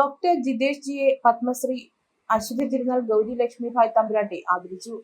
Doctor Jitesh ജിയെ പത്മശ്രീ അശ്വതി തിരുനാൾ ഗൗരി ലക്ഷ്മിഭായ് തമ്പുരാട്ടി ആദരിച്ചു.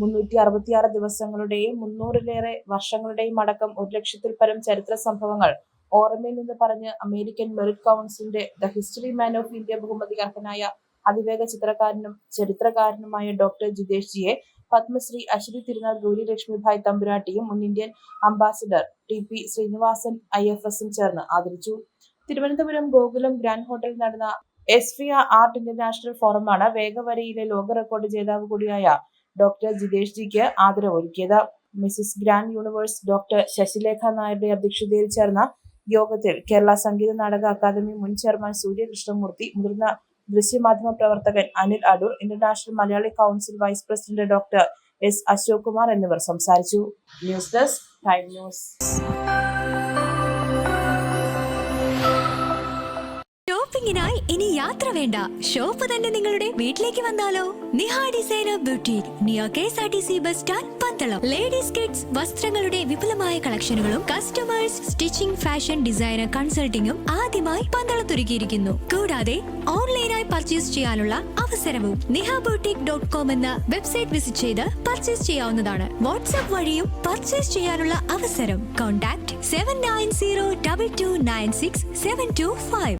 മുന്നൂറ്റി അറുപത്തിയാറ് ദിവസങ്ങളുടെയും മുന്നൂറിലേറെ വർഷങ്ങളുടെയും അടക്കം ഒരു ലക്ഷത്തിൽ പരം ചരിത്ര സംഭവങ്ങൾ ഓർമ്മയിൽ നിന്ന് പറഞ്ഞ് അമേരിക്കൻ മെറിറ്റ് കൗൺസിലിന്റെ the history man of India ബഹുമതി അർഹനായ അതിവേഗ ചിത്രകാരനും ചരിത്രകാരനുമായ ഡോക്ടർ ജിതേഷ് ജിയെ പത്മശ്രീ അശ്വതി തിരുനാൾ ഗൗരി ലക്ഷ്മിഭായ് തമ്പുരാട്ടിയും മുൻ Indian ambassador T P Srinivasan I F എസും ചേർന്ന് ആദരിച്ചു. തിരുവനന്തപുരം ഗോകുലം ഗ്രാൻഡ് ഹോട്ടലിൽ നടന്ന എസ് എസ്ഫിയ ആർട്ട് ഇന്റർനാഷണൽ ഫോറമാണ് വേഗവരയിലെ ലോക റെക്കോർഡ് ജേതാവ് കൂടിയായ ഡോക്ടർ ജിതേഷ് ജിക്ക് ആദരവൊരുക്കിയത്. Mrs grand universe doctor Sasilekha നായരുടെ അധ്യക്ഷതയിൽ ചേർന്ന യോഗത്തിൽ കേരള സംഗീത നാടക അക്കാദമി മുൻ ചെയർമാൻ സൂര്യകൃഷ്ണമൂർത്തി മുതിർന്ന ദൃശ്യമാധ്യമ പ്രവർത്തകൻ Anil Adoor international Malayali council vice president doctor S Ashok Kumar എന്നിവർ സംസാരിച്ചു. News desk time news. ഷോപ്പിംഗിനായി ഇനി യാത്ര വേണ്ട. ഷോപ്പ് തന്നെ നിങ്ങളുടെ വീട്ടിലേക്ക് വന്നാലോ? Niha designer beauty near K S R T C bus stand Pandalam. Ladies kids വസ്ത്രങ്ങളുടെ വിപുലമായ കളക്ഷനുകളും കസ്റ്റമേഴ്സ് സ്റ്റിച്ചിംഗ് ഫാഷൻ ഡിസൈനർ കൺസൾട്ടിംഗും ആദ്യമായി പന്തളത്തൊരുക്കിയിരിക്കുന്നു കൂടാതെ ഓൺലൈനായി പർച്ചേസ് ചെയ്യാനുള്ള അവസരവും നിഹ ബൂട്ടിക് ഡോട്ട് കോം എന്ന വെബ്സൈറ്റ് വിസിറ്റ് ചെയ്ത് പർച്ചേസ് ചെയ്യാവുന്നതാണ്. വാട്സ്ആപ്പ് വഴിയും പർച്ചേസ് ചെയ്യാനുള്ള അവസരം. Contact seven nine zero double two nine six seven two five.